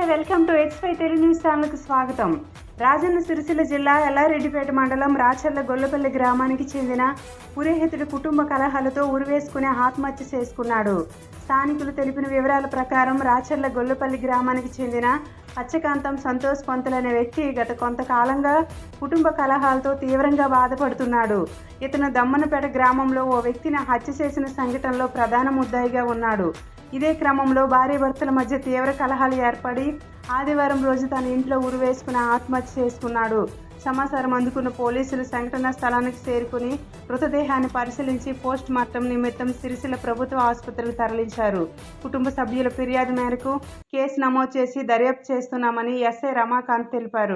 నమస్తే welcome to H five Telugu news ఛానల్కి స్వాగతం. రాజన్న సిరిసిల్ల జిల్లా ఎల్లారెడ్డిపేట మండలం రాచర్ల గొల్లపల్లి గ్రామానికి చెందిన పురోహితుడి కుటుంబ కలహాలతో ఉరివేసుకుని ఆత్మహత్య చేసుకున్నాడు. స్థానికులు తెలిపిన వివరాల ప్రకారం రాచర్ల గొల్లపల్లి గ్రామానికి చెందిన పచ్చకాంతం సంతోష్ పంతులనే వ్యక్తి గత కొంతకాలంగా కుటుంబ కలహాలతో తీవ్రంగా బాధపడుతున్నాడు. ఇతను దమ్మనపేట గ్రామంలో ఓ వ్యక్తిని హత్య చేసిన సంఘటనలో ప్రధాన ముద్దాయిగా ఉన్నాడు. ఇదే క్రమంలో భార్యాభర్తల మధ్య తీవ్ర కలహాలు ఏర్పడి ఆదివారం రోజు తన ఇంట్లో ఉరివేసుకుని ఆత్మహత్య చేసుకున్నాడు. సమాచారం అందుకున్న పోలీసులు సంఘటనా స్థలానికి చేరుకుని మృతదేహాన్ని పరిశీలించి పోస్ట్ మార్టం నిమిత్తం సిరిసిల్ల ప్రభుత్వ ఆసుపత్రికి తరలించారు. కుటుంబ సభ్యుల ఫిర్యాదు మేరకు కేసు నమోదు చేసి దర్యాప్తు చేస్తున్నామని ఎస్ఐ రమాకాంత్ తెలిపారు.